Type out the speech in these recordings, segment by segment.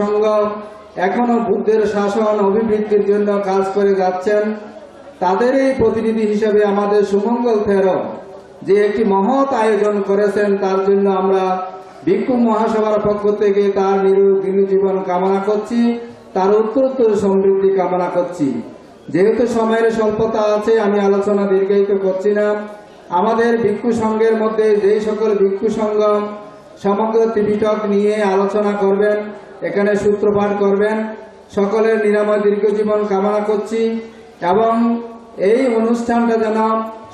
সংঘ এখনও বুদ্ধের শাসন, অভিবৃদ্ধির জন্য কাজ করে যাচ্ছেন। তাদের এই প্রতিনিধি হিসেবে আমাদের সুমঙ্গল থেরো যে একটি মহৎ আয়োজন করেছেন, তার জন্য আমরা ভিক্ষু মহাসভার পক্ষ থেকে তার নিরোগ জীবন কামনা করছি, তার উত্তরোত্তর সমৃদ্ধি কামনা করছি। যেহেতু সময়ের স্বল্পতা আছে, আমি আলোচনা দীর্ঘায়িত করছি না। আমাদের ভিক্ষু সংঘের মধ্যে যেই সকল ভিক্ষু সংঘ সমগ্র ত্রিপিটক নিয়ে আলোচনা করবেন এখানে সূত্রপাঠ করবেন। সকলের নিরাময় দীর্ঘজীবন কামনা করছি এবং এই অনুষ্ঠানটা যেন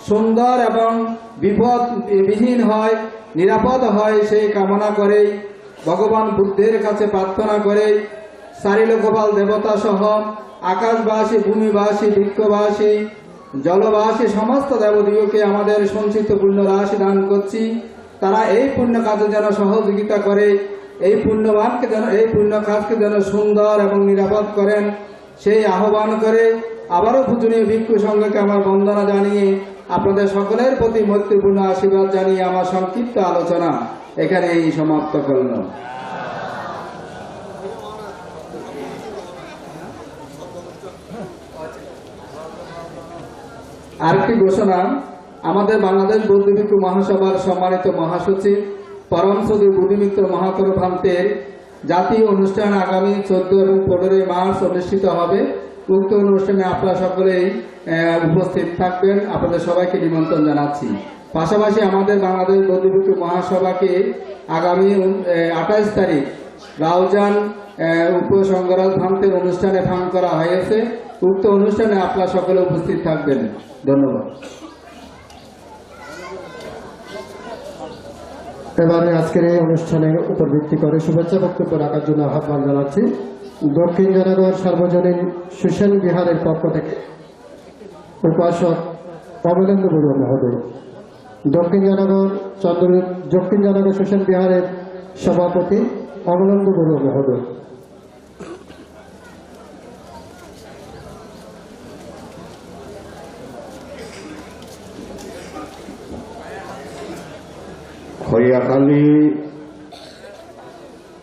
সুন্দর এবং বিপদ, বিহীন হয়, নিরাপদ হয় সেই কামনা করেই, ভগবান বুদ্ধের কাছে প্রার্থনা করেই, সারিলোকপাল দেবতা সহ আকাশবাসী, ভূমিবাসী, বৃক্ষবাসী, জলবাসী, সমস্ত দেবদীয়কে আমাদের সঞ্চিত পুণ্য রাশি দান করছি। তারা এই পুণ্য কাজে যেন সহযোগিতা করে এই পুণ্যবানকে যেন, এই পুণ্য কাজকে যেন সুন্দর এবং নিরাপদ করেন, সেই আহ্বান করে আবারও পূজনীয় ভিক্ষু সংঘকে আমার বন্দনা জানিয়ে আপনাদের সকলের প্রতি মৈত্রীপূর্ণ আশীর্বাদ জানিয়ে আমার সংক্ষিপ্ত আলোচনা এখানে এই সমাপ্ত করলাম আরেকটি ঘোষণা, আমাদের বাংলাদেশ বৌদ্ধ ভিক্ষু মহাসভার সম্মানিত মহাসচিব পরম সদী বুদ্ধিমিত্র মহাকর ভান্তের জাতীয় অনুষ্ঠান আগামী চোদ্দ এবং পনেরোই মার্চ অনুষ্ঠিত হবে। উক্ত অনুষ্ঠানে আপনারা সকলেই উপস্থিত থাকবেন। আপনাদের সবাইকে নিমন্ত্রণ জানাচ্ছি। পাশাপাশি আমাদের বাংলাদেশ বৌদ্ধ ভিক্ষু মহাসভাকে আগামী আঠাইশ তারিখ রাউজান উপসংগরাজ ভান্তের অনুষ্ঠানে ফান করা হয়েছে। উক্ত অনুষ্ঠানে আপনারা সকলে উপস্থিত থাকবেন। ধন্যবাদ। এবারে আজকের এই অনুষ্ঠানের উপর ভিত্তি করে শুভেচ্ছা বক্তব্য রাখার জন্য আহ্বান জানাচ্ছি। দক্ষিণ জনগর সার্বজনীন সুসেন বিহারের পক্ষ থেকে উপাসক অমলেন্দু বড়ুয়া মহোদয়, দক্ষিণ জনগর চন্দ্র দক্ষিণ জনগর সুসেন বিহারের সভাপতি অমলেন্দু বড়ুয়া মহোদয় খরিয়াখালী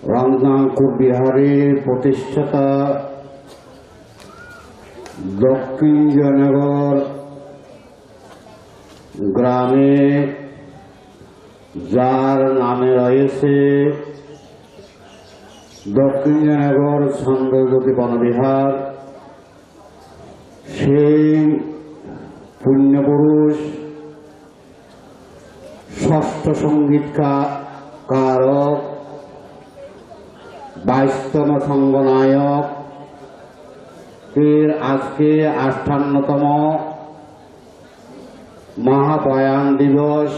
রামনাথপুর বিহারের প্রতিষ্ঠাতা দক্ষিণ জয়নগর গ্রামে যার নামে রয়েছে দক্ষিণ জয়নগর ছন্দজ্যোতি বনবিহার। সেই কারক বাইশতম সঙ্গনায়ক, এর আজকে আষ্টান্নতম মহাপয়ান দিবস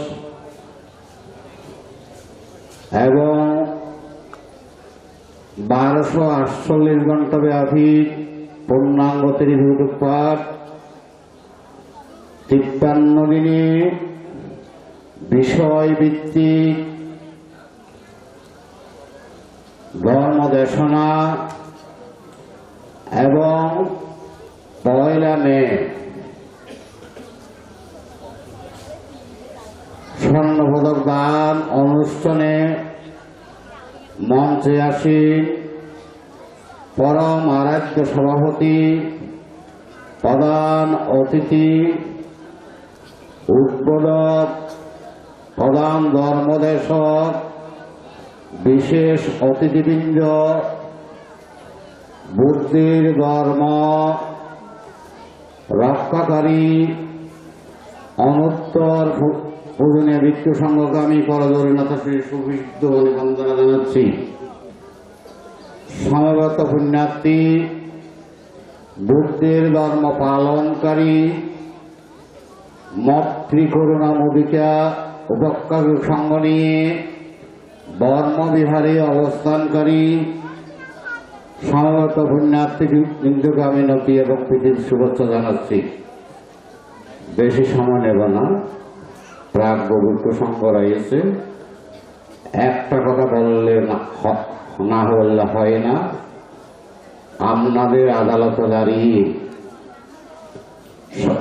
এবং বারোশো আটচল্লিশ ঘণ্টা ব্যাপী পূর্ণাঙ্গ ত্রিভুজ পাঠ তিপ্পান্ন দিনে বিষয়ভিত্তিক ধর্মদেশনা এবং পয়লা মে স্বর্ণপদক দান অনুষ্ঠানে মঞ্চে আসেন পরম আরাধ্য সভাপতি, প্রধান অতিথি, উদ্বোধক প্রধান ধর্মদেশক, বিশেষ অতিথিবৃন্দ, বুদ্ধির ধর্ম, রক্ষাকারী, অনুত্তর পূজনীয় ভিক্ষু সংঘগামী করদরিণতা শ্রী সুবিদ্ধ বন্দনা জানাচ্ছি। সমবেত পুণ্যার্থী, বুদ্ধের ধর্ম পালনকারী, মত্রী করুণা মোদিকা উপকার সঙ্গ নিয়ে বর্মবিহারে অবস্থানকারী সমবেত পুণ্যার্থী বিন্দুকে আমি নতি এবং প্রীতির শুভেচ্ছা জানাচ্ছি। বেশি সময় নেব না। প্রাক গভীর প্রসঙ্গ রয়েছে। একটা কথা বললে না বললে হয় না। আপনাদের আদালত দাঁড়িয়ে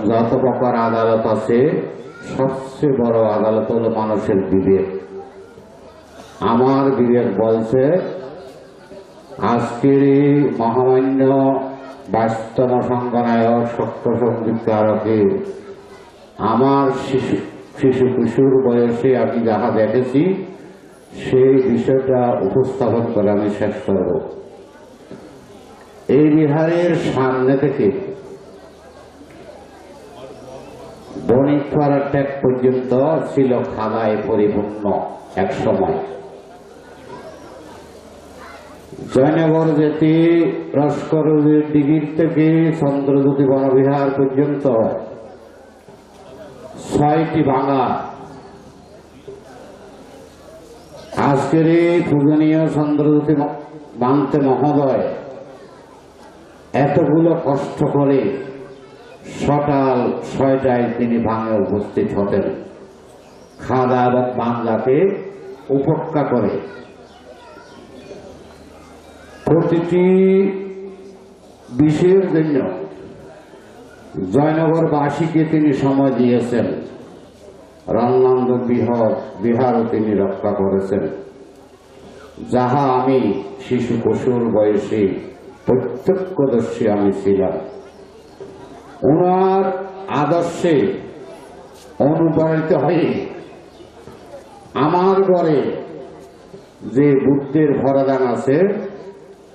যত প্রকার আদালত আছে সবচেয়ে বড় আদালত হলো মানুষের বিবেক। আমার বিবেক বলছে, আজকের এই মহামান্য বাস্তব সংজ্ঞানায়ক সত্য সঙ্গীতকারকে আমার শিশু শিশু কিশোর বয়সে আমি যাহা দেখেছি, সেই বিষয়টা উপস্থাপন করে আমি শেষ করব। এই বিহারের সামনে থেকে বণিকপাড়া ট্যাগ পর্যন্ত ছিল খাদায় পরিপূর্ণ এক সময়। জয়নগর যেতে রসকরের দিঘির থেকে চন্দ্রজ্যোতি বনবিহার পর্যন্ত ছয়টি ভাঙা। আজকের এই পূজনীয় চন্দ্রজ্যোতি বানতে মহোদয়, এতগুলো কষ্ট করে সকাল ছয়টায় তিনি ভাঙে উপস্থিত হতেন। খাদা এবং বাংলাকে উপেক্ষা করে। প্রতিটি বিষয়ের জন্য জয়নগরবাসীকে তিনি সময় দিয়েছেন। রান্নান্দ বিহার, বিহারও তিনি রক্ষা করেছেন। যাহা আমি শিশু কসুর বয়সে প্রত্যক্ষদর্শী আমি ছিলাম। ওনার আদর্শে অনুপ্রাণিত হয়ে আমার ঘরে যে বুদ্ধের ভরাদান আছে,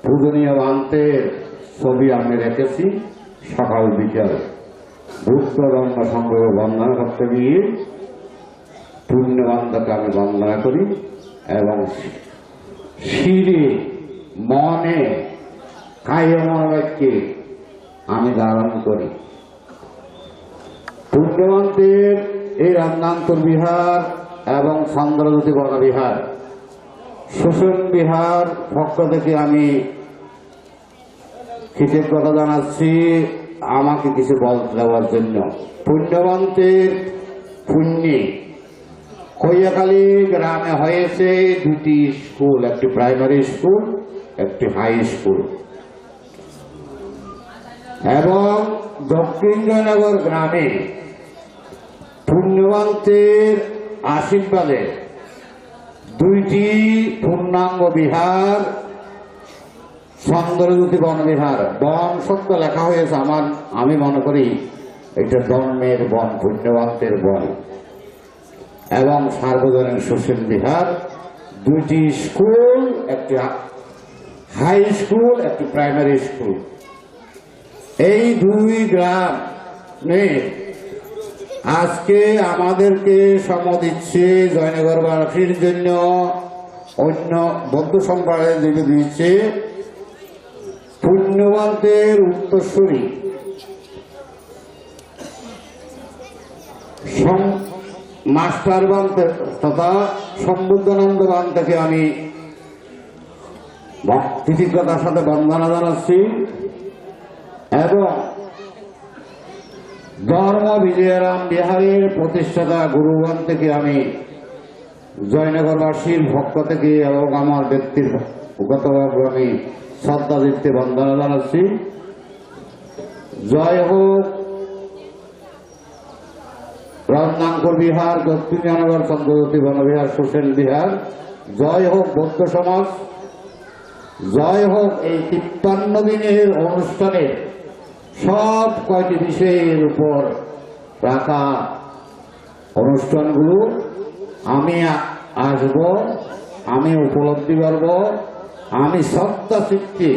পূজনীয় বান্তের ছবি আমি রেখেছি, সকাল বিকাল। বুদ্ধ রঙ্গ সংগ্রহ বন্দনা করতে গিয়ে পুণ্যবান্ধকে আমি বন্দনা করি এবং শিরে, মনে কায় আমি ধারণ করি। পুণ্যবান্তের এই রান্নান্তর বিহার এবং চন্দ্রজ্যোতি বনবিহার শোষণ বিহার পক্ষ থেকে আমি কৃতজ্ঞতা জানাচ্ছি আমাকে কিছু বল দেওয়ার জন্য। পুণ্যবন্তের পুণ্যে কৈয়াকালী গ্রামে হয়েছে দুটি স্কুল, একটি প্রাইমারি স্কুল, একটি হাই স্কুল। এবং দক্ষিণ জয়নগর গ্রামে পুণ্যবন্তের আশীর্বাদে দুইটি পূর্ণাঙ্গ বিহার চন্দ্রজ্যোতি বনবিহার বন সত্য লেখা হয়েছে আমার, আমি মনে করি এটা ধর্মের বন, পুণ্যবন্তের বন। এবং সার্বজনীন সুশীল বিহার, দুইটি স্কুল, একটি হাই স্কুল, একটি প্রাইমারি স্কুল। এই দুই গ্রামে আজকে আমাদেরকে সম দিচ্ছে জয়নগর জয়নগরবাসীর জন্য অন্য বৌদ্ধ সম্প্রদায়ের দিকে দিচ্ছে পুণ্যবান্তের উত্তরসূরি। সম- মাস্টার বান তথা সম্বুদ্ধানন্দ বান আমি কৃতজ্ঞতার সাথে বন্দনা জানাচ্ছি। এবং ধর্ম বিজয়রাম বিহারের প্রতিষ্ঠাতা গুরুগণ থেকে আমি জয়নগরবাসীর ভক্ত থেকে এবং আমার ব্যক্তির গতভাবে আমি শ্রদ্ধা দিতে বন্দনা জানাচ্ছি। জয় হোক। রত্নাঙ্কর বিহার, দক্ষিণ জনগর চন্দ্রজ্যোতি বনবিহার সুশীল বিহার। জয় হোক বৌদ্ধ সমাজ। জয় হোক এই তিপ্পান্ন দিনের অনুষ্ঠানে সব কয়টি বিষয়ের উপর রাখা অনুষ্ঠানগুলো আমি আসব, আমি উপলব্ধি করব, আমি সত্তা চিত্তে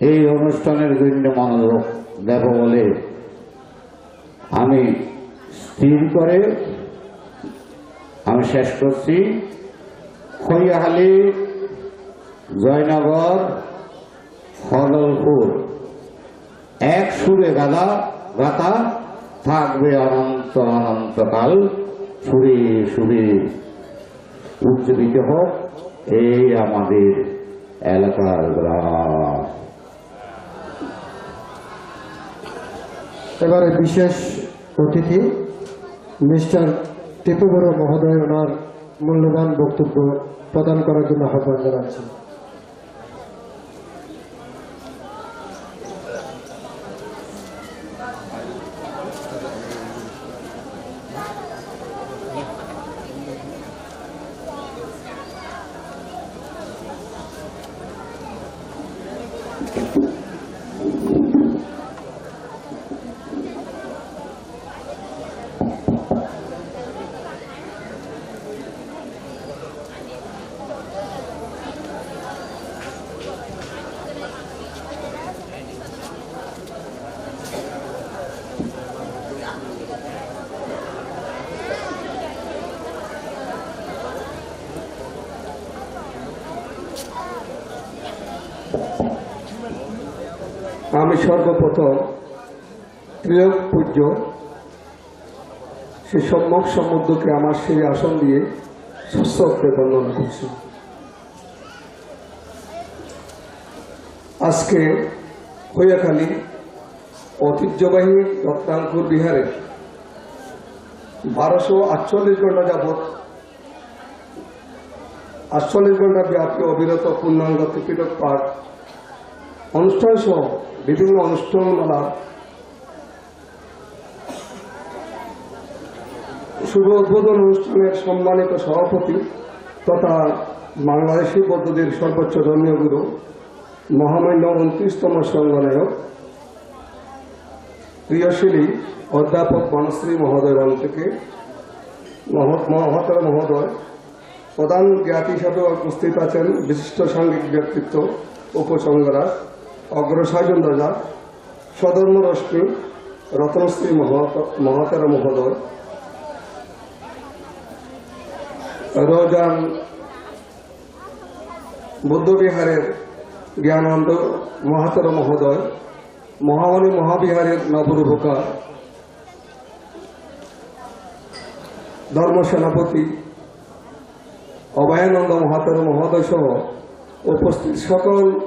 এই অনুষ্ঠানের জন্য মনোযোগ দেব বলে আমি স্থির করে আমি শেষ করছি। খৈয়াহালি, জয়নগর হদলপুর এক সুরে গাদা গাথা থাকবে অনন্ত অনন্তকাল সুরে সুরে। উজ্জীবিত হোক এই আমাদের এলাকার গ্রাম। এবারে বিশেষ অতিথি, মিস্টার টিপু বড় মহোদয়, ওনার মূল্যবান বক্তব্য প্রদান করার জন্য আহ্বান জানাচ্ছি। আমি সর্বপ্রথম প্রিয় পূজ্য। সে সম্যক সমুদ্রকে আমার সেই আসন দিয়ে সুস্থকে বর্ণনা করছি। আজকে হইয়াখালী ঐতিহ্যবাহী রত্নাঙ্কুর বিহারে বারোশো আটচল্লিশ ঘণ্টা যাবৎ আটচল্লিশ ঘণ্টা ব্যাপী অবিরত পূর্ণাঙ্গ ত্রিপিটক পাঠ অনুষ্ঠান সহ বিভিন্ন অনুষ্ঠানমালা শুভ উদ্বোধন অনুষ্ঠানের সম্মানিত সভাপতি তথা বাংলাদেশি পদ্ধতির সর্বোচ্চ ধর্মীয় গুরু, মহামান্য উনত্রিশতম সংগনায়ক প্রিয়শীলী অধ্যাপক বনশ্রী মহোদয় থেকে মহাতর মহোদয়, প্রধান জ্ঞাতি হিসাবে উপস্থিত আছেন বিশিষ্ট সাংঘিক ব্যক্তিত্ব অগ্রসাজন রাজা সধর্ম রশ্মি রত্নশ্রী মহত- মহাতের মহোদয়। রোজান বুদ্ধবিহারের জ্ঞানন্দ মহাতর মহোদয় মহামণি মহাবিহারের নবরূপকা ধর্ম সেনাপতি অভয়ানন্দ মহাতর মহোদয় সহ উপস্থিত সকল